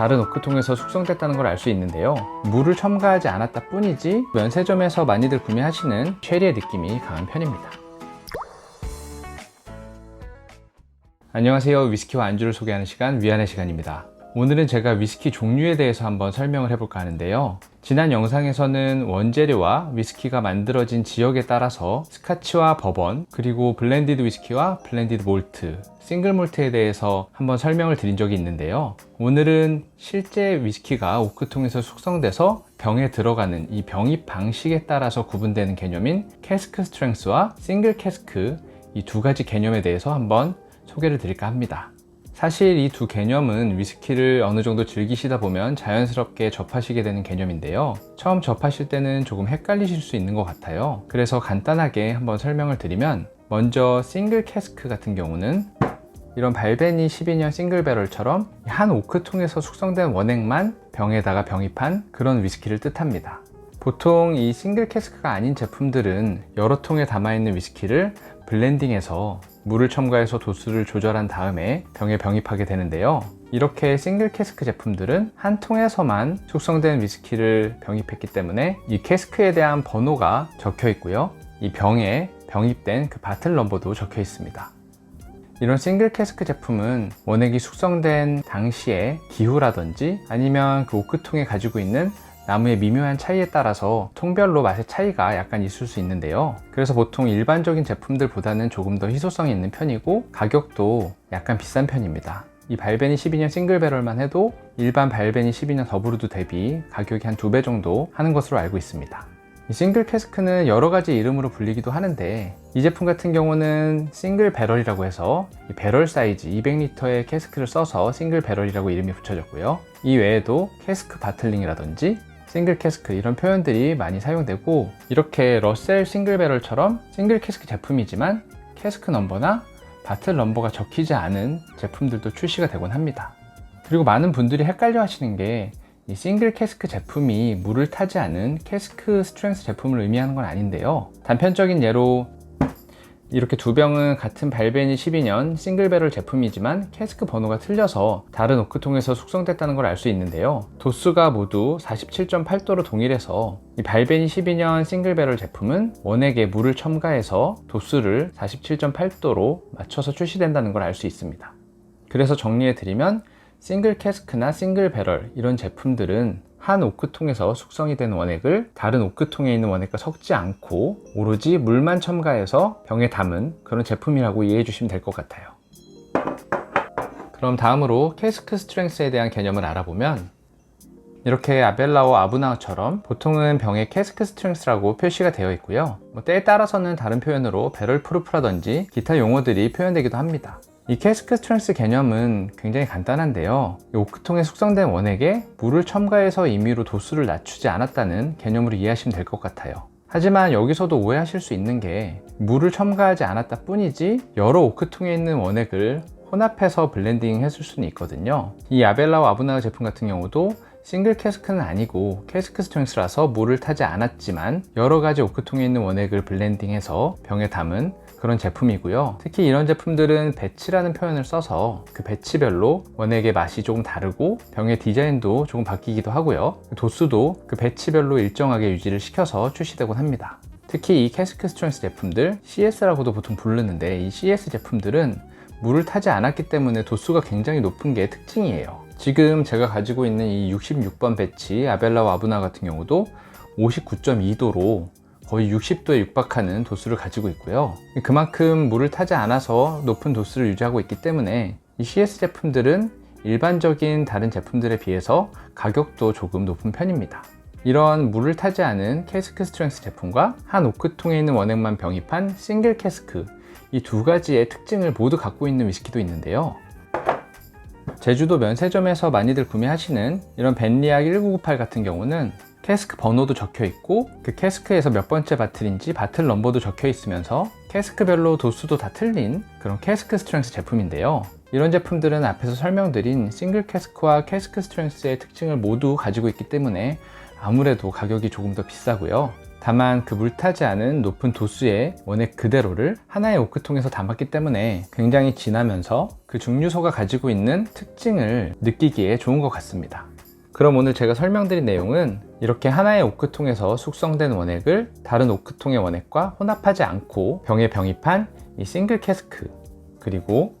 다른 오크통에서 숙성됐다는 걸 알 수 있는데요. 물을 첨가하지 않았다 뿐이지 면세점에서 많이들 구매하시는 쉐리의 느낌이 강한 편입니다. 안녕하세요. 위스키와 안주를 소개하는 시간 위안의 시간입니다. 오늘은 제가 위스키 종류에 대해서 한번 설명을 해볼까 하는데요. 지난 영상에서는 원재료와 위스키가 만들어진 지역에 따라서 스카치와 버번, 그리고 블렌디드 위스키와 블렌디드 몰트, 싱글 몰트에 대해서 한번 설명을 드린 적이 있는데요. 오늘은 실제 위스키가 오크통에서 숙성돼서 병에 들어가는 이 병입 방식에 따라서 구분되는 개념인 캐스크 스트렝스와 싱글 캐스크 이 두 가지 개념에 대해서 한번 소개를 드릴까 합니다. 사실 이 두 개념은 위스키를 어느 정도 즐기시다 보면 자연스럽게 접하시게 되는 개념인데요. 처음 접하실 때는 조금 헷갈리실 수 있는 것 같아요. 그래서 간단하게 한번 설명을 드리면 먼저 싱글 캐스크 같은 경우는 이런 발베니 12년 싱글 배럴처럼 한 오크통에서 숙성된 원액만 병에다가 병입한 그런 위스키를 뜻합니다. 보통 이 싱글 캐스크가 아닌 제품들은 여러 통에 담아있는 위스키를 블렌딩해서 물을 첨가해서 도수를 조절한 다음에 병에 병입하게 되는데요. 이렇게 싱글 캐스크 제품들은 한 통에서만 숙성된 위스키를 병입했기 때문에 이 캐스크에 대한 번호가 적혀 있고요. 이 병에 병입된 그 바틀 넘버도 적혀 있습니다. 이런 싱글 캐스크 제품은 원액이 숙성된 당시의 기후라든지 아니면 그 오크통에 가지고 있는 나무의 미묘한 차이에 따라서 통별로 맛의 차이가 약간 있을 수 있는데요. 그래서 보통 일반적인 제품들보다는 조금 더 희소성이 있는 편이고 가격도 약간 비싼 편입니다. 이 발베니 12년 싱글 배럴만 해도 일반 발베니 12년 더브루드 대비 가격이 한 두 배 정도 하는 것으로 알고 있습니다. 이 싱글 캐스크는 여러 가지 이름으로 불리기도 하는데 이 제품 같은 경우는 싱글 배럴이라고 해서 이 배럴 사이즈 200리터의 캐스크를 써서 싱글 배럴이라고 이름이 붙여졌고요. 이 외에도 캐스크 바틀링이라든지 싱글 캐스크 이런 표현들이 많이 사용되고 이렇게 러셀 싱글 배럴처럼 싱글 캐스크 제품이지만 캐스크 넘버나 바틀 넘버가 적히지 않은 제품들도 출시가 되곤 합니다. 그리고 많은 분들이 헷갈려 하시는 게 이 싱글 캐스크 제품이 물을 타지 않은 캐스크 스트렝스 제품을 의미하는 건 아닌데요. 단편적인 예로 이렇게 두 병은 같은 발베니 12년 싱글 배럴 제품이지만 캐스크 번호가 틀려서 다른 오크통에서 숙성됐다는 걸 알 수 있는데요. 도수가 모두 47.8도로 동일해서 이 발베니 12년 싱글 배럴 제품은 원액에 물을 첨가해서 도수를 47.8도로 맞춰서 출시된다는 걸 알 수 있습니다. 그래서 정리해 드리면 싱글 캐스크나 싱글 배럴 이런 제품들은 한 오크통에서 숙성이 된 원액을 다른 오크통에 있는 원액과 섞지 않고 오로지 물만 첨가해서 병에 담은 그런 제품이라고 이해해 주시면 될 것 같아요. 그럼 다음으로 캐스크 스트렝스에 대한 개념을 알아보면 이렇게 아벨라와 아브나우처럼 보통은 병에 캐스크 스트렝스라고 표시가 되어 있고요. 뭐 때에 따라서는 다른 표현으로 배럴 프루프라든지 기타 용어들이 표현되기도 합니다. 이 캐스크 스트렝스 개념은 굉장히 간단한데요. 이 오크통에 숙성된 원액에 물을 첨가해서 임의로 도수를 낮추지 않았다는 개념으로 이해하시면 될 것 같아요. 하지만 여기서도 오해하실 수 있는 게 물을 첨가하지 않았다 뿐이지 여러 오크통에 있는 원액을 혼합해서 블렌딩 했을 수는 있거든요. 이 아벨라와 아브나우 제품 같은 경우도 싱글 캐스크는 아니고 캐스크 스트렝스라서 물을 타지 않았지만 여러 가지 오크통에 있는 원액을 블렌딩해서 병에 담은 그런 제품이고요. 특히 이런 제품들은 배치라는 표현을 써서 그 배치별로 원액의 맛이 조금 다르고 병의 디자인도 조금 바뀌기도 하고요. 도수도 그 배치별로 일정하게 유지를 시켜서 출시되곤 합니다. 특히 이 캐스크 스트렝스 제품들 CS라고도 보통 부르는데 이 CS 제품들은 물을 타지 않았기 때문에 도수가 굉장히 높은 게 특징이에요. 지금 제가 가지고 있는 이 66번 배치 아벨라와 아브나 같은 경우도 59.2도로 거의 60도에 육박하는 도수를 가지고 있고요. 그만큼 물을 타지 않아서 높은 도수를 유지하고 있기 때문에 이 CS 제품들은 일반적인 다른 제품들에 비해서 가격도 조금 높은 편입니다. 이런 물을 타지 않은 캐스크 스트렝스 제품과 한 오크통에 있는 원액만 병입한 싱글 캐스크 이 두 가지의 특징을 모두 갖고 있는 위스키도 있는데요. 제주도 면세점에서 많이들 구매하시는 이런 벤리악 1998 같은 경우는 캐스크 번호도 적혀 있고 그 캐스크에서 몇 번째 바틀인지 바틀 넘버도 적혀 있으면서 캐스크별로 도수도 다 틀린 그런 캐스크 스트렝스 제품인데요. 이런 제품들은 앞에서 설명드린 싱글 캐스크와 캐스크 스트렝스의 특징을 모두 가지고 있기 때문에 아무래도 가격이 조금 더 비싸고요. 다만 그 물타지 않은 높은 도수의 원액 그대로를 하나의 오크통에서 담았기 때문에 굉장히 진하면서 그 증류소가 가지고 있는 특징을 느끼기에 좋은 것 같습니다. 그럼 오늘 제가 설명드린 내용은 이렇게 하나의 오크통에서 숙성된 원액을 다른 오크통의 원액과 혼합하지 않고 병에 병입한 이 싱글 캐스크 그리고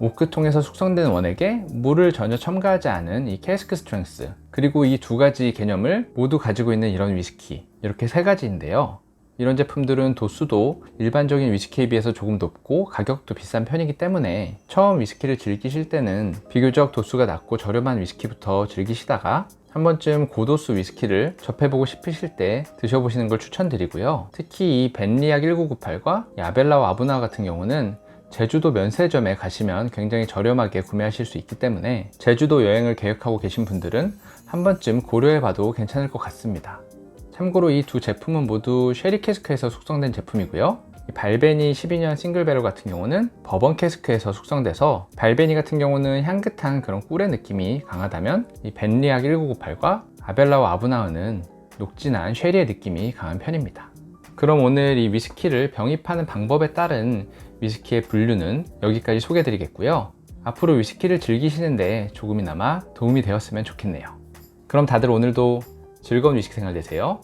오크통에서 숙성된 원액에 물을 전혀 첨가하지 않은 이 캐스크 스트렝스 그리고 이 두 가지 개념을 모두 가지고 있는 이런 위스키 이렇게 세 가지인데요. 이런 제품들은 도수도 일반적인 위스키에 비해서 조금 높고 가격도 비싼 편이기 때문에 처음 위스키를 즐기실 때는 비교적 도수가 낮고 저렴한 위스키부터 즐기시다가 한 번쯤 고도수 위스키를 접해보고 싶으실 때 드셔보시는 걸 추천드리고요. 특히 이 벤리악 1998과 야벨라와 아브나 같은 경우는 제주도 면세점에 가시면 굉장히 저렴하게 구매하실 수 있기 때문에 제주도 여행을 계획하고 계신 분들은 한 번쯤 고려해봐도 괜찮을 것 같습니다. 참고로 이 두 제품은 모두 쉐리 캐스크에서 숙성된 제품이고요. 이 발베니 12년 싱글베럴 같은 경우는 버번 캐스크에서 숙성돼서 발베니 같은 경우는 향긋한 그런 꿀의 느낌이 강하다면 이 벤리악 1998과 아벨라와 아브나흐는 녹진한 쉐리의 느낌이 강한 편입니다. 그럼 오늘 이 위스키를 병입하는 방법에 따른 위스키의 분류는 여기까지 소개드리겠고요. 앞으로 위스키를 즐기시는데 조금이나마 도움이 되었으면 좋겠네요. 그럼 다들 오늘도 즐거운 위스키 생활 되세요.